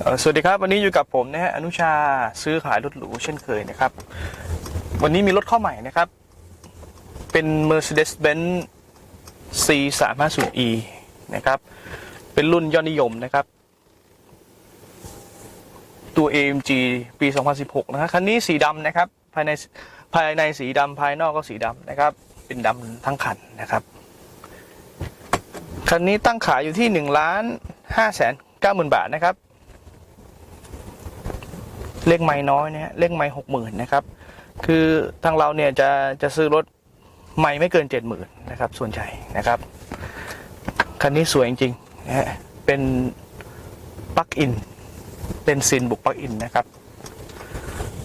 สวัสดีครับ วันนี้อยู่กับผมนะฮะอนุชาซื้อขายรถหรูเช่นเคยนะครับ วันนี้มีรถเข้าใหม่นะครับ เป็น Mercedes-Benz C 3 5 0 E นะครับ เป็นรุ่นยอดนิยมนะครับ ตัว AMG ปี 2016 นะครับคันนี้สีดำนะครับ ภายในภายในสีดำภายนอกก็สีดำนะครับ เป็นดำทั้งคันนะครับ คันนี้ตั้งขายอยู่ที่1ล้าน5แสน9หมื่นบาทนะครับ เลขไม่น้อยนะฮะเลขไม่หกหมื่นนะครับ คือทางเราเนี่ยจะจะซื้อรถไม่ไม่เกินเจ็ดหมื่นนะครับส่วนใหญ่นะครับคันนี้สวยจริงๆนะฮะเป็นปลั๊กอินเป็นซินบุกปลั๊กอินนะครับ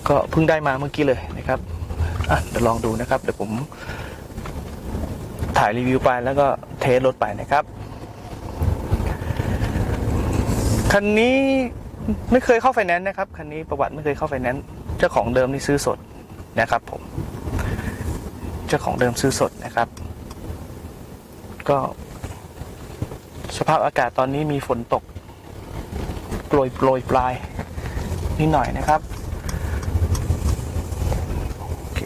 ก็เพิ่งได้มาเมื่อกี้เลยนะครับอะเดี๋ยวลองดูนะครับ เดี๋ยวผมถ่ายรีวิวไปแล้วก็เทสรถไปนะครับ คันนี้ ไม่เคยเข้าไฟแนนซ์นะครับคันนี้ประวัติไม่เคยเข้าไฟแนนซ์เจ้าของเดิมนี่ซื้อสดนะครับ ผม เจ้าของเดิมซื้อสดนะครับ ก็ สภาพอากาศตอนนี้มีฝนตกโปรยโปรยปลายนิดหน่อยนะครับ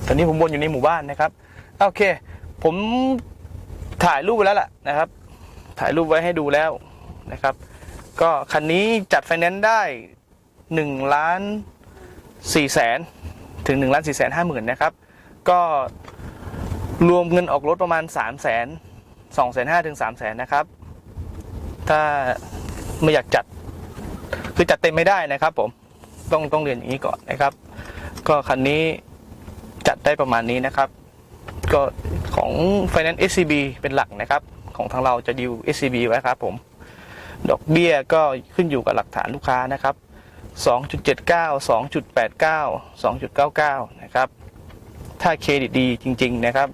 ตอนนี้ผมวนอยู่ในหมู่บ้านนะครับโอเค ผมถ่ายรูปไว้แล้วล่ะนะครับ ถ่ายรูปไว้ให้ดูแล้วนะครับ ก็คันนี้จัดไฟแนนซ์ได้1ล้าน4แสนถึง1ล้าน4แสนห้าหมื่นนะครับ ก็รวมเงินออกรถประมาณ3แสน2แสนห้าถึง3แสนนะครับ ถ้าไม่อยากจัดคือจัดเต็มไม่ได้นะครับผมต้องต้องเรียนอย่างนี้ก่อนนะครับ ก็คันนี้จัดได้ประมาณนี้นะครับ ก็ของ Finance SCB เป็นหลักนะครับ ของทางเราจะดิว SCB ไว้ครับผม ดอกเบี้ยก็ขึ้นอยู่กับหลักฐานลูกค้านะครับ 2.79 2.89 2.99 นะครับ ถ้าเครดิตดีจริง ๆ นะครับ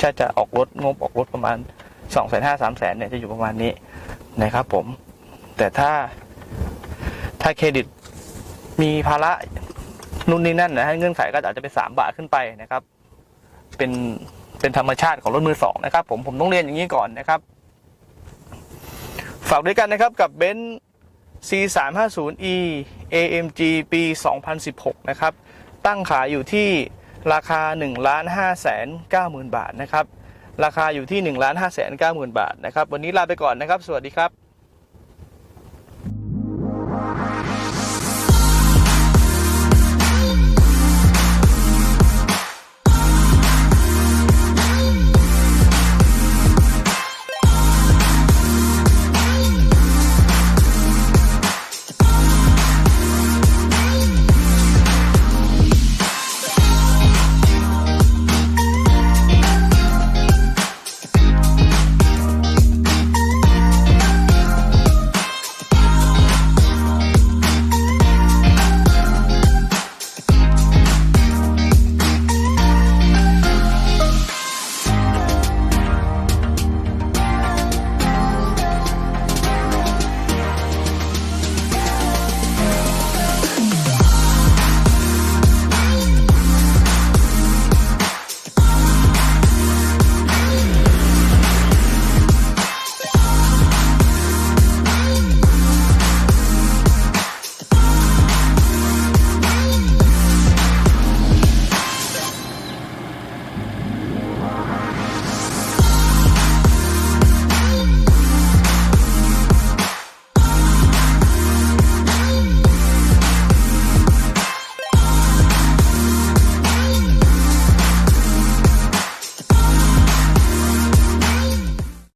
ถ้าจะออกรถงบออกรถประมาณ 2 5 0 0 0 3 0 0เนี่ยจะอยู่ประมาณนี้นะครับผม แต่ถ้าถ้าเครดิตมีภาระนู่นนี่นั่นนะฮะเงื่อนไขก็อาจจะเป็น 3 บาทขึ้นไปนะครับ เป็นเป็นธรรมชาติของรถมือสองนะครับ ผมผมต้องเรียนอย่างนี้ก่อนนะครับากด้วยกันนะครับกับเบนซ์ C 3 5 0 E AMG ปี 2016 นะครับ ตั้งขายอยู่ที่ราคา 1 5 9 0 0 0 บาทนะครับ ราคาอยู่ที่ 1,590,000 บาทนะครับ วันนี้ลาไปก่อนนะครับ สวัสดีครับ